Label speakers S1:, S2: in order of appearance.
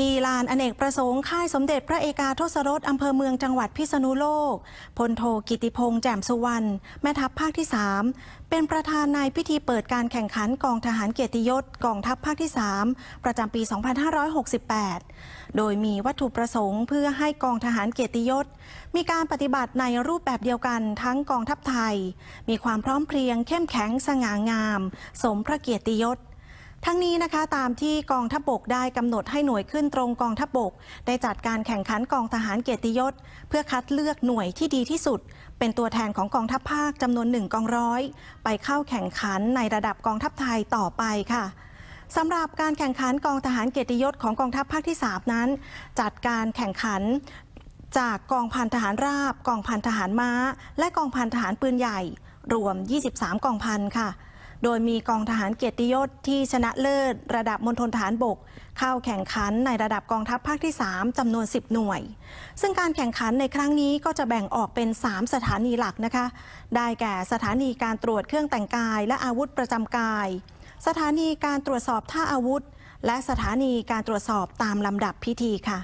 S1: ที่ลานอเนกประสงค์ค่ายสมเด็จพระเอกาทศรสอำเภอเมืองจังหวัดพิษณุโลก พลโทกิติพงษ์แจ่มสุวรรณแม่ทัพภาคที่ 3 เป็นประธานในพิธีเปิดการแข่งขันกองทหารเกียรติยศกองทัพภาคที่ 3 ประจำปี 2568 โดยมีวัตถุประสงค์เพื่อให้กองทหารเกียรติยศ มีการปฏิบัติในรูปแบบเดียวกันทั้งกองทัพไทย มีความพร้อมเพรียงเข้มแข็งสง่างาม สมพระเกียรติยศ ทั้งนี้นะคะตามที่กองทัพบกได้กำหนดให้หน่วยขึ้นตรงกองทัพบก ได้จัดการแข่งขันกองทหารเกียรติยศ เพื่อคัดเลือกหน่วยที่ดีที่สุด เป็นตัวแทนของกองทัพภาคจำนวนหนึ่งกองร้อย ไปเข้าแข่งขันในระดับกองทัพไทยต่อไปค่ะสำหรับการแข่งขันกองทหารเกียรติยศของกองทัพภาคที่ 3 นั้น จัดการแข่งขันจากกองพันทหารราบ กองพันทหารม้า และกองพันทหารปืนใหญ่ รวม 23 กองพันค่ะ โดยมีกองทหารเกียรติยศที่ชนะเลิศ ระดับมณฑลทหารบก เข้าแข่งขันในระดับกองทัพภาคที่ 3จำนวน 10 หน่วย ซึ่งการแข่งขันในครั้งนี้ก็จะแบ่งออกเป็น 3 สถานีหลักนะคะ ได้แก่สถานีการตรวจเครื่องแต่งกาย และอาวุธประจำกาย สถานีการตรวจสอบท่าอาวุธ และสถานีการตรวจสอบตามลำดับพิธีค่ะ